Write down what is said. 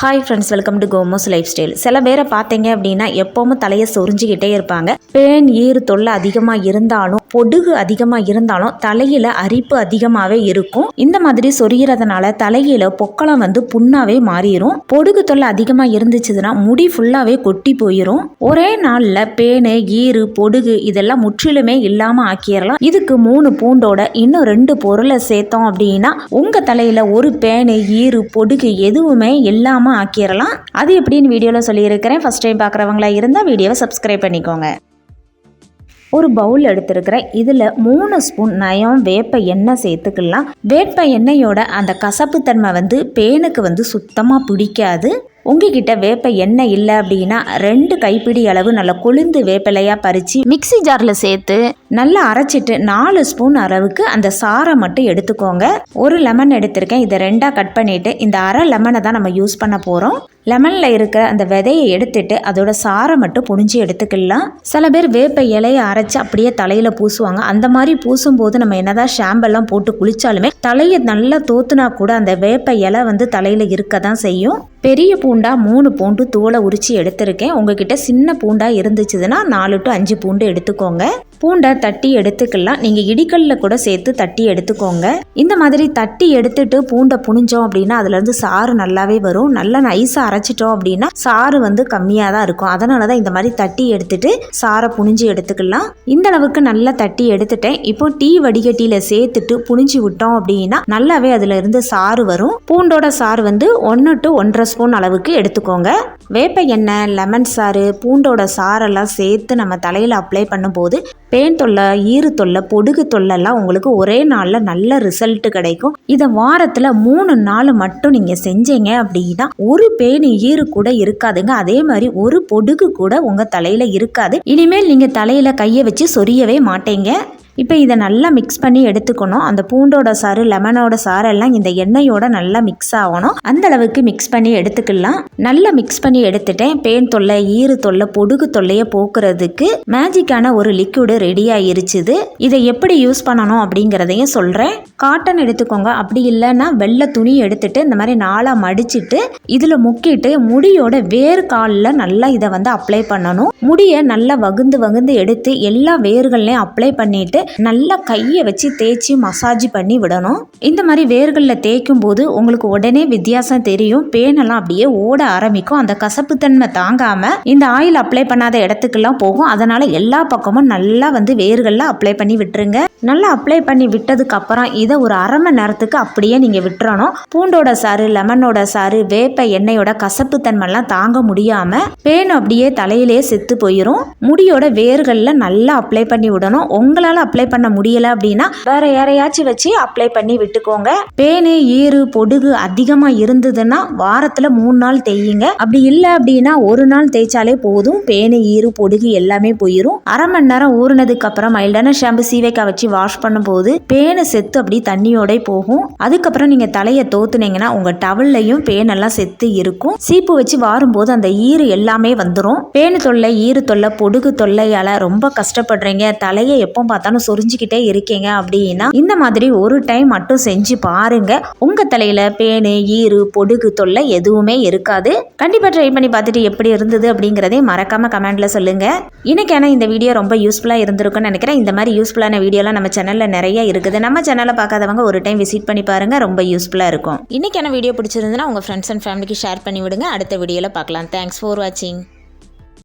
Hi friends welcome to Komos lifestyle சில பேரை பார்த்தீங்க அப்படின்னா எப்பவும் தலையை சொரிஞ்சுக்கிட்டே இருப்பாங்க. பேன் ஈறு தொல்லை அதிகமாக இருந்தாலும் பொடுகு அதிகமாக இருந்தாலும் தலையில் அரிப்பு அதிகமாகவே இருக்கும். இந்த மாதிரி சொரிகிறதுனால தலையில் பொக்களம் வந்து புண்ணாகவே மாறிடும் பொடுகு தொல்லை அதிகமாக இருந்துச்சுன்னா முடி ஃபுல்லாகவே கொட்டி போயிடும் ஒரே நாளில் பேனு ஈறு பொடுகு இதெல்லாம் முற்றிலுமே இல்லாமல் ஆக்கிடலாம் இதுக்கு மூணு பூண்டோட இன்னும் ரெண்டு பொருளை சேர்த்தோம் அப்படின்னா உங்கள் தலையில் ஒரு பேனு ஈறு பொடுகு எதுவுமே இல்லாமல் ஆக்கிடலாம் அது எப்படின்னு வீடியோவில் சொல்லியிருக்கிறேன். ஃபஸ்ட் டைம் பார்க்குறவங்களா இருந்தால் வீடியோவை சப்ஸ்கிரைப் பண்ணிக்கோங்க. ஒரு பவுல் எடுத்துருக்கிறேன். இதில் மூணு ஸ்பூன் நயம் வேப்ப எண்ணெய் சேர்த்துக்கலாம். வேப்ப எண்ணெயோட அந்த கசப்புத்தன்மை வந்து பேனுக்கு வந்து சுத்தமாக பிடிக்காது. உங்ககிட்ட வேப்ப எண்ணெய் இல்லை அப்படின்னா ரெண்டு கைப்பிடி அளவு நல்லா கொழுந்து வேப்பிலையாக பறித்து மிக்ஸி ஜாரில் சேர்த்து நல்லா அரைச்சிட்டு நாலு ஸ்பூன் அளவுக்கு அந்த சாரை மட்டும் எடுத்துக்கோங்க. ஒரு லெமன் எடுத்திருக்கேன். இதை ரெண்டாக கட் பண்ணிவிட்டு இந்த அரை லெமனை தான் நம்ம யூஸ் பண்ண போகிறோம் லெமனில் இருக்கிற அந்த விதையை எடுத்துட்டு அதோட சாரை மட்டும் புழிஞ்சு எடுத்துக்கலாம். சில பேர் வேப்ப இலையை அரைச்சி அப்படியே தலையில் பூசுவாங்க. அந்த மாதிரி பூசும்போது நம்ம என்னதான் ஷாம்பெல்லாம் போட்டு குளிச்சாலுமே தலையை நல்லா தோத்துனா கூட அந்த வேப்ப இலை வந்து தலையில் இருக்க தான் செய்யும். பெரிய பூண்டா மூணு பூண்டு தோலை உரிச்சு எடுத்திருக்கேன். உங்ககிட்ட சின்ன பூண்டா இருந்துச்சுன்னா நாலு டு அஞ்சு பூண்டு எடுத்துக்கோங்க. பூண்டை தட்டி எடுத்துக்கலாம். நீங்கள் இடிக்கல்ல கூட சேர்த்து தட்டி எடுத்துக்கோங்க. இந்த மாதிரி தட்டி எடுத்துட்டு பூண்டை புனிஞ்சோம் அப்படின்னா அதுலேருந்து சாறு நல்லாவே வரும். நல்லா நைஸாக அரைச்சிட்டோம் அப்படின்னா சாறு வந்து கம்மியாக தான் இருக்கும். அதனால தான் இந்த மாதிரி தட்டி எடுத்துட்டு சாரை புனிஞ்சு எடுத்துக்கலாம். இந்த அளவுக்கு நல்லா தட்டி எடுத்துட்டேன். இப்போ டீ வடிகட்டியில் சேர்த்துட்டு புனிஞ்சு விட்டோம் அப்படின்னா நல்லாவே அதுல இருந்து சாறு வரும். பூண்டோட சாறு வந்து ஒன்று டு ஒன்றரை ஸ்பூன் அளவுக்கு எடுத்துக்கோங்க. வேப்ப எண்ணெய் லெமன் சாறு பூண்டோட சாரெல்லாம் சேர்த்து நம்ம தலையில் அப்ளை பண்ணும்போது பேன் தொல்லை ஈறு தொல்லை பொடுகு தொல்லைலாம் உங்களுக்கு ஒரே நாளில் நல்ல ரிசல்ட் கிடைக்கும். இதை வாரத்தில் மூணு நாள் மட்டும் நீங்கள் செஞ்சீங்க அப்படின்னா ஒரு பேன் ஈறு கூட இருக்காதுங்க. அதே மாதிரி ஒரு பொடுகு கூட உங்கள் தலையில் இருக்காது. இனிமேல் நீங்கள் தலையில் கையை வச்சு சொரியவே மாட்டீங்க. இப்போ இதை நல்லா மிக்ஸ் பண்ணி எடுத்துக்கணும். அந்த பூண்டோட சாறு லெமனோட சாரெல்லாம் இந்த எண்ணெயோட நல்லா மிக்ஸ் ஆகணும். அந்த அளவுக்கு மிக்ஸ் பண்ணி எடுத்துக்கலாம். நல்லா மிக்ஸ் பண்ணி எடுத்துட்டேன். பேன் தொல்லை ஈறு தொல்லை பொடுகு தொல்லையை போக்குறதுக்கு மேஜிக்கான ஒரு லிக்விடு ரெடி ஆயிருச்சுது. இதை எப்படி யூஸ் பண்ணணும் அப்படிங்கிறதையும் சொல்கிறேன் காட்டன் எடுத்துக்கோங்க. அப்படி இல்லைன்னா வெள்ளை துணி எடுத்துட்டு இந்த மாதிரி நாளாக மடிச்சிட்டு இதில் முக்கிட்டு முடியோட வேர் காலில் நல்லா இதை வந்து அப்ளை பண்ணணும். முடியை நல்லா வகுந்து வகுந்து எடுத்து எல்லா வேர்கள்லையும் அப்ளை பண்ணிட்டு நல்லா கையை வச்சு தேய்ச்சி மசாஜ் பண்ணி விடணும். இந்த மாதிரி வேர்களில் தேய்க்கும் போது உங்களுக்கு உடனே வித்தியாசம் தெரியும். பேனெல்லாம் அப்படியே ஓட ஆரம்பிக்கும். அந்த கசப்புத்தன்மை தாங்காம இந்த ஆயில் அப்ளை பண்ணாத இடத்துக்கெல்லாம் போகும். அதனால எல்லா பக்கமும் நல்லா வந்து வேர்களில் அப்ளை பண்ணி விட்டுருங்க. நல்லா அப்ளை பண்ணி விட்டதுக்கு அப்புறம் இதை ஒரு அரை மணி நேரத்துக்கு அப்படியே நீங்கள் விட்டுறணும். பூண்டோட சாறு லெமனோட சாறு வேப்ப எண்ணெயோட கசப்புத்தன்மைலாம் தாங்க முடியாம பேன் அப்படியே தலையிலே செத்து போயிடும் முடியோட வேர்களில் நல்லா அப்ளை பண்ணி விடணும். உங்களால் அப்ளை அப்ளை பண்ண முடியல அப்படின்னா வேற யாரையாச்சும் வச்சு அப்ளை பண்ணி விட்டுக்கோங்க. பேனு ஈறு பொடுகு அதிகமாக இருந்ததுன்னா வாரத்தில் மூணு நாள் தேயுங்க அப்படி இல்லை அப்படின்னா ஒரு நாள் தேய்ச்சாலே போதும். பேனு ஈறு பொடுகு எல்லாமே போயிடும் அரை மணி நேரம் ஊறினதுக்கு அப்புறம் மைல்டான ஷாம்பு சீவைக்கா வச்சு வாஷ் பண்ணும்போது பேனு செத்து அப்படி தண்ணியோட போகும். அதுக்கப்புறம் நீங்கள் தலையை தோத்துனீங்கன்னா உங்கள் டவல்லையும் பேனெல்லாம் செத்து இருக்கும். சீப்பு வச்சு வாரும்போது அந்த ஈறு எல்லாமே வந்துடும் பேனு தொல்லை ஈறு தொல்லை பொடுகு தொல்லையால் ரொம்ப கஷ்டப்படுறீங்க. தலையை எப்போ பார்த்தாலும் சொரிஞ்சுக்கிட்டே இருக்கீங்க அப்படின்னா இந்த மாதிரி ஒரு டைம் மட்டும் செஞ்சு பாருங்க. உங்க தலையில பேனு ஈறு பொடுகு தொல்லை எதுவுமே இருக்காது. கண்டிப்பா ட்ரை பண்ணி பார்த்துட்டு எப்படி இருந்தது அப்படிங்கிறதே மறக்காம கமெண்ட்ல சொல்லுங்க. இன்னைக்கான இந்த வீடியோ ரொம்ப யூஸ்ஃபுல்லா இருந்திருக்கும்னு நினைக்கிறேன். இந்த மாதிரி யூஸ்ஃபுல்லான வீடியோலாம் நம்ம சேனல்ல நிறைய இருக்குது. நம்ம சேனலை பார்க்காதவங்க ஒரு டைம் விசிட் பண்ணி பாருங்க. ரொம்ப யூஸ்ஃபுல்லா இருக்கும். இன்னைக்கான வீடியோ பிடிச்சிருந்ததுன்னா உங்க ஃப்ரெண்ட்ஸ் அண்ட் ஃபேமிலிக்கு ஷேர் பண்ணி விடுங்க. அடுத்த வீடியோவில் பார்க்கலாம். தேங்க்ஸ் ஃபார் வாட்சிங்